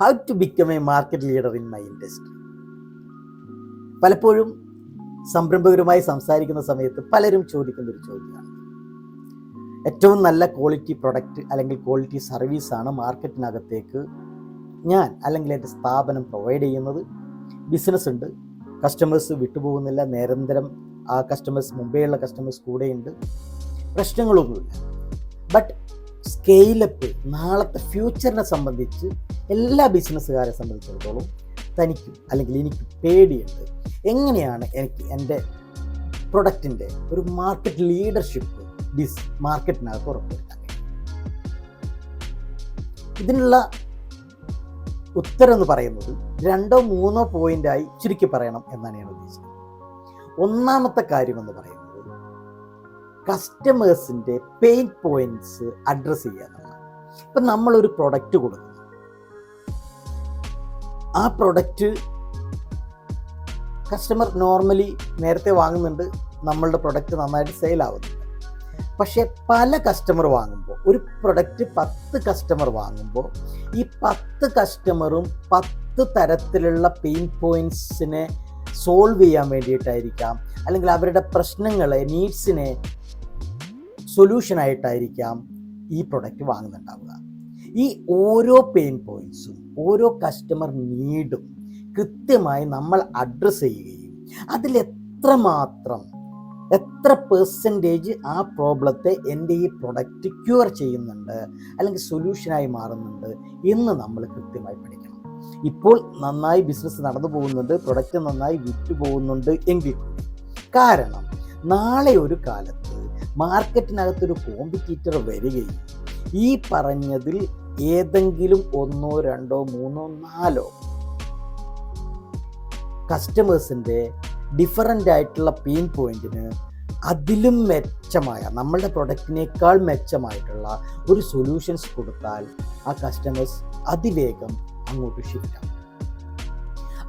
How to become a market leader in my industry പലപ്പോഴും സംരംഭകരുമായി സംസാരിക്കുന്ന സമയത്ത് പലരും ചോദിക്കുന്ന ഒരു ചോദ്യമാണ്. ഏറ്റവും നല്ല ക്വാളിറ്റി പ്രൊഡക്റ്റ് അല്ലെങ്കിൽ ക്വാളിറ്റി സർവീസാണ് മാർക്കറ്റിനകത്തേക്ക് ഞാൻ അല്ലെങ്കിൽ എന്റെ സ്ഥാപനം പ്രൊവൈഡ് ചെയ്യുന്നത്. ബിസിനസ് ഉണ്ട്. കസ്റ്റമേഴ്സ് വിട്ടുപോകുന്നില്ല. നിരന്തരം ആ കസ്റ്റമേഴ്സ് മുമ്പേയുള്ള കസ്റ്റമേഴ്സ് കൂടെയുണ്ട്. പ്രശ്നങ്ങളൊന്നുമില്ല. ബട്ട് സ്കെയിലപ്പ് നാളത്തെ ഫ്യൂച്ചറിനെ സംബന്ധിച്ച് എല്ലാ ബിസിനസ്സുകാരെ സംബന്ധിച്ചിടത്തോളം തനിക്കും അല്ലെങ്കിൽ എനിക്ക് പേടിയുണ്ട്. എങ്ങനെയാണ് എനിക്ക് എന്റെ പ്രൊഡക്റ്റിന്റെ ഒരു മാർക്കറ്റ് ലീഡർഷിപ്പ് ബിസ് മാർക്കറ്റിനകത്ത് ഉറപ്പുവരുത്താൻ ഇതിനുള്ള ഉത്തരം എന്ന് പറയുന്നത് രണ്ടോ മൂന്നോ പോയിന്റായി ചുരുക്കി പറയണം എന്നാണ് ഞാൻ ഉദ്ദേശിച്ചത് ഒന്നാമത്തെ കാര്യം എന്ന് പറയുന്നത് കസ്റ്റമേഴ്സിന്റെ പെയിൻ പോയിന്റ്സ് അഡ്രസ്സ് ചെയ്യുക എന്നുള്ളതാണ്. ഇപ്പം നമ്മളൊരു പ്രൊഡക്റ്റ് കൊടുക്കുന്നു. ആ പ്രൊഡക്റ്റ് കസ്റ്റമർ നോർമലി നേരത്തെ വാങ്ങുന്നുണ്ട് നമ്മളുടെ പ്രൊഡക്റ്റ് നന്നായിട്ട് സെയിൽ ആവുന്നുണ്ട്. പക്ഷേ പല കസ്റ്റമർ വാങ്ങുമ്പോൾ ഒരു പ്രൊഡക്റ്റ് പത്ത് കസ്റ്റമർ വാങ്ങുമ്പോൾ ഈ പത്ത് കസ്റ്റമറും പത്ത് തരത്തിലുള്ള പെയിൻ പോയിന്റ്സിനെ സോൾവ് ചെയ്യാൻ വേണ്ടിയിട്ടായിരിക്കാം അല്ലെങ്കിൽ അവരുടെ പ്രശ്നങ്ങളെ നീഡ്സിനെ സൊല്യൂഷനായിട്ടായിരിക്കാം ഈ പ്രൊഡക്റ്റ് വാങ്ങുന്നുണ്ടാവുക. ഈ ഓരോ പെയിൻ പോയിൻസും ഓരോ കസ്റ്റമർ നീഡും കൃത്യമായി നമ്മൾ അഡ്രസ്സ് ചെയ്യുകയും അതിൽ എത്രമാത്രം എത്ര പെർസെന്റേജ് ആ പ്രോബ്ലത്തെ എന്റെ ഈ പ്രൊഡക്റ്റ് ക്യൂർ ചെയ്യുന്നുണ്ട് അല്ലെങ്കിൽ സൊല്യൂഷനായി മാറുന്നുണ്ട് എന്ന് നമ്മൾ കൃത്യമായി പഠിക്കണം. ഇപ്പോൾ നന്നായി ബിസിനസ് നടന്നു പോകുന്നുണ്ട് പ്രൊഡക്റ്റ് നന്നായി വിറ്റു പോകുന്നുണ്ട് എങ്കിൽ കാരണം നാളെ ഒരു കാലത്ത് മാർക്കറ്റിനകത്തൊരു കോമ്പറ്റീറ്റർ വരികയും ഈ പറഞ്ഞതിൽ ഏതെങ്കിലും ഒന്നോ രണ്ടോ മൂന്നോ നാലോ കസ്റ്റമേഴ്സിന്റെ ഡിഫറന്റ് ആയിട്ടുള്ള പെയിൻ പോയിന്റിന് അതിലും മെച്ചമായ നമ്മളുടെ പ്രൊഡക്റ്റിനേക്കാൾ മെച്ചമായിട്ടുള്ള ഒരു സൊല്യൂഷൻസ് കൊടുത്താൽ ആ കസ്റ്റമേഴ്സ് അതിവേഗം അങ്ങോട്ട് ഷിഫ്റ്റ് ആവും.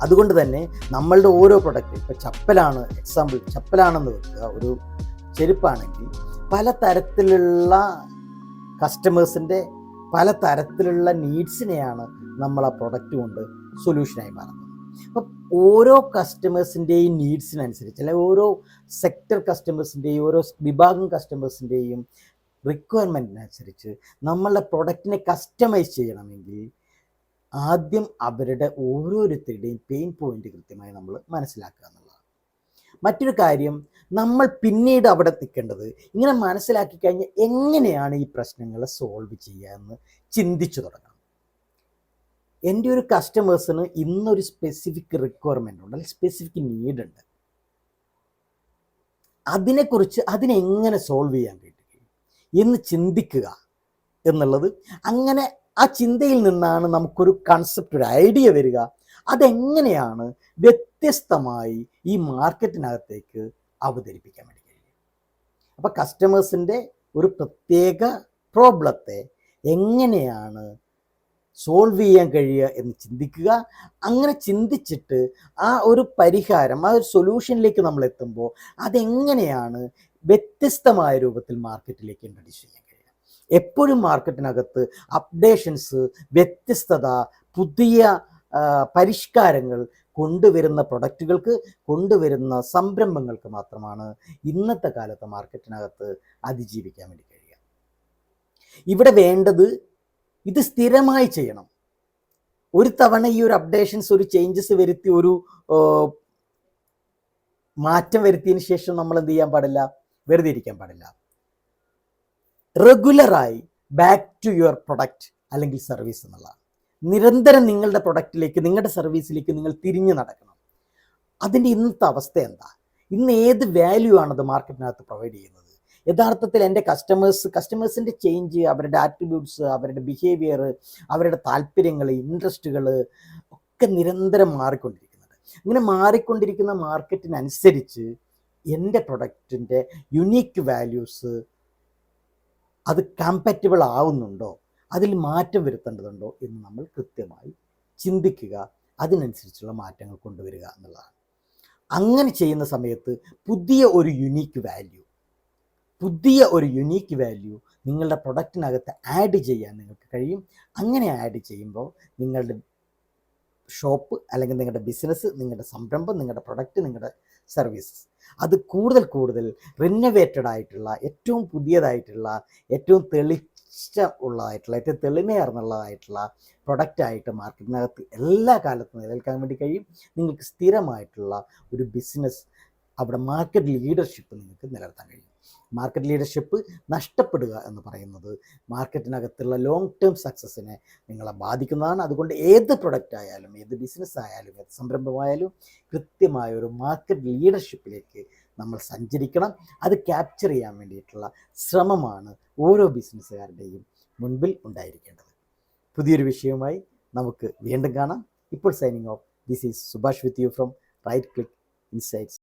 അതുകൊണ്ട് തന്നെ നമ്മളുടെ ഓരോ പ്രൊഡക്റ്റ് ഇപ്പോൾ ചപ്പലാണ് എക്സാമ്പിൾ ചപ്പലാണെന്ന് വെക്കുക ഒരു ചെരുപ്പാണെങ്കിൽ പല തരത്തിലുള്ള കസ്റ്റമേഴ്സിന്റെ പല തരത്തിലുള്ള നീഡ്സിനെയാണ് നമ്മൾ ആ പ്രൊഡക്റ്റ് കൊണ്ട് സൊല്യൂഷനായി മാറുന്നത്. അപ്പം ഓരോ കസ്റ്റമേഴ്സിന്റെയും നീഡ്സിനനുസരിച്ച് അല്ലെങ്കിൽ ഓരോ സെക്ടർ കസ്റ്റമേഴ്സിന്റെയും ഓരോ വിഭാഗം കസ്റ്റമേഴ്സിന്റെയും റിക്വയർമെന്റിനനുസരിച്ച് നമ്മളുടെ പ്രൊഡക്റ്റിനെ കസ്റ്റമൈസ് ചെയ്യണമെങ്കിൽ ആദ്യം അവരുടെ ഓരോരുത്തരുടെയും പെയിൻ പോയിന്റ് കൃത്യമായി നമ്മൾ മനസ്സിലാക്കുക എന്നുള്ളതാണ്. മറ്റൊരു കാര്യം നമ്മൾ പിന്നീട് അവിടെ നിൽക്കേണ്ടത് ഇങ്ങനെ മനസ്സിലാക്കി കഴിഞ്ഞാൽ എങ്ങനെയാണ് ഈ പ്രശ്നങ്ങളെ സോൾവ് ചെയ്യുക എന്ന് ചിന്തിച്ചു തുടങ്ങണം. എന്റെ ഒരു കസ്റ്റമേഴ്സിന് ഇന്നൊരു സ്പെസിഫിക് റിക്വയർമെന്റ് ഉണ്ട് അല്ലെങ്കിൽ സ്പെസിഫിക് നീഡ് ഉണ്ട്. അതിനെക്കുറിച്ച് അതിനെങ്ങനെ സോൾവ് ചെയ്യാൻ കഴിയും എന്ന് ചിന്തിക്കുക എന്നുള്ളത് അങ്ങനെ ആ ചിന്തയിൽ നിന്നാണ് നമുക്കൊരു കൺസെപ്റ്റ് ഒരു ഐഡിയ വരിക അതെങ്ങനെയാണ് വ്യത്യസ്തമായി ഈ മാർക്കറ്റിനകത്തേക്ക് അവതരിപ്പിക്കാൻ വേണ്ടി കഴിയും അപ്പോൾ കസ്റ്റമേഴ്സിന്റെ ഒരു പ്രത്യേക പ്രോബ്ലത്തെ എങ്ങനെയാണ് സോൾവ് ചെയ്യാൻ കഴിയുക എന്ന് ചിന്തിക്കുക. അങ്ങനെ ചിന്തിച്ചിട്ട് ആ ഒരു പരിഹാരം ആ ഒരു സൊല്യൂഷനിലേക്ക് നമ്മൾ എത്തുമ്പോൾ അതെങ്ങനെയാണ് വ്യത്യസ്തമായ രൂപത്തിൽ മാർക്കറ്റിലേക്ക് ഇൻട്രൊഡ്യൂസ് ചെയ്യാൻ കഴിയുക? എപ്പോഴും മാർക്കറ്റിനകത്ത് അപ്ഡേഷൻസ് വ്യത്യസ്തത പുതിയ പരിഷ്കാരങ്ങൾ കൊണ്ടുവരുന്ന പ്രൊഡക്റ്റുകൾക്ക് കൊണ്ടുവരുന്ന സംരംഭങ്ങൾക്ക് മാത്രമാണ് ഇന്നത്തെ കാലത്ത് മാർക്കറ്റിനകത്ത് അതിജീവിക്കാൻ വേണ്ടി കഴിയുക. ഇവിടെ വേണ്ടത് ഇത് സ്ഥിരമായി ചെയ്യണം. ഒരു തവണ ഈ ഒരു അപ്ഡേഷൻസ് ഒരു ചേഞ്ചസ് വരുത്തി ഒരു മാറ്റം വരുത്തിയതിന് ശേഷം നമ്മൾ എന്ത് ചെയ്യാൻ പാടില്ല? വെറുതെ ഇരിക്കാൻ പാടില്ല. റെഗുലറായി ബാക്ക് ടു യുവർ പ്രൊഡക്റ്റ് അല്ലെങ്കിൽ സർവീസ് എന്നുള്ളതാണ്. നിരന്തരം നിങ്ങളുടെ പ്രൊഡക്റ്റിലേക്ക് നിങ്ങളുടെ സർവീസിലേക്ക് നിങ്ങൾ തിരിഞ്ഞു നടക്കണം. അതിന്റെ ഇന്നത്തെ അവസ്ഥ എന്താ? ഇന്ന് ഏത് വാല്യൂ ആണത് മാർക്കറ്റിനകത്ത് പ്രൊവൈഡ് ചെയ്യുന്നത്? യഥാർത്ഥത്തിൽ എന്റെ കസ്റ്റമേഴ്സ് കസ്റ്റമേഴ്സിന്റെ ചേഞ്ച് അവരുടെ ആറ്റിറ്റ്യൂഡ്സ് അവരുടെ ബിഹേവിയർ അവരുടെ താല്പര്യങ്ങൾ ഇൻട്രസ്റ്റുകൾ ഒക്കെ നിരന്തരം മാറിക്കൊണ്ടിരിക്കുന്നുണ്ട് ഇങ്ങനെ മാറിക്കൊണ്ടിരിക്കുന്ന മാർക്കറ്റിനനുസരിച്ച് എന്റെ പ്രൊഡക്റ്റിന്റെ യുണീക്ക് വാല്യൂസ് അത് കമ്പാറ്റബിൾ ആവുന്നുണ്ടോ? അതിൽ മാറ്റം വരുത്തേണ്ടതുണ്ടോ എന്ന് നമ്മൾ കൃത്യമായി ചിന്തിക്കുക. അതിനനുസരിച്ചുള്ള മാറ്റങ്ങൾ കൊണ്ടുവരിക എന്നുള്ളതാണ്. അങ്ങനെ ചെയ്യുന്ന സമയത്ത് പുതിയ ഒരു യുണീക്ക് വാല്യൂ പുതിയ ഒരു യുണീക്ക് വാല്യൂ നിങ്ങളുടെ പ്രൊഡക്റ്റിനകത്ത് ആഡ് ചെയ്യാൻ നിങ്ങൾക്ക് കഴിയും. അങ്ങനെ ആഡ് ചെയ്യുമ്പോൾ നിങ്ങളുടെ ഷോപ്പ് അല്ലെങ്കിൽ നിങ്ങളുടെ ബിസിനസ് നിങ്ങളുടെ സംരംഭം നിങ്ങളുടെ പ്രൊഡക്റ്റ് നിങ്ങളുടെ സർവീസസ് അത് കൂടുതൽ കൂടുതൽ റിനോവേറ്റഡ് ആയിട്ടുള്ള ഏറ്റവും പുതിയതായിട്ടുള്ള ഏറ്റവും തെളിച്ച ഉള്ളതായിട്ടുള്ള ഏറ്റവും തെളിമയാർന്നുള്ളതായിട്ടുള്ള പ്രൊഡക്റ്റായിട്ട് മാർക്കറ്റിനകത്ത് എല്ലാ കാലത്തും നിലനിൽക്കാൻ വേണ്ടി കഴിയും. നിങ്ങൾക്ക് സ്ഥിരമായിട്ടുള്ള ഒരു ബിസിനസ് അവിടെ മാർക്കറ്റ് ലീഡർഷിപ്പ് നിങ്ങൾക്ക് നിലനിർത്താൻ കഴിയും. മാർക്കറ്റ് ലീഡർഷിപ്പ് നഷ്ടപ്പെടുക എന്ന് പറയുന്നത് മാർക്കറ്റിനകത്തുള്ള ലോങ് ടേം സക്സസ്സിനെ നിങ്ങളെ ബാധിക്കുന്നതാണ്. അതുകൊണ്ട് ഏത് പ്രൊഡക്റ്റ് ആയാലും ഏത് ബിസിനസ് ആയാലും ഏത് സംരംഭമായാലും കൃത്യമായ ഒരു മാർക്കറ്റ് ലീഡർഷിപ്പിലേക്ക് നമ്മൾ സഞ്ചരിക്കണം. അത് ക്യാപ്ചർ ചെയ്യാൻ വേണ്ടിയിട്ടുള്ള ശ്രമമാണ് ഓരോ ബിസിനസ്സുകാരുടെയും മുൻപിൽ ഉണ്ടായിരിക്കേണ്ടത്. പുതിയൊരു വിഷയവുമായി നമുക്ക് വീണ്ടും കാണാം. ഇപ്പോൾ signing off this is Subhash with you from right click insights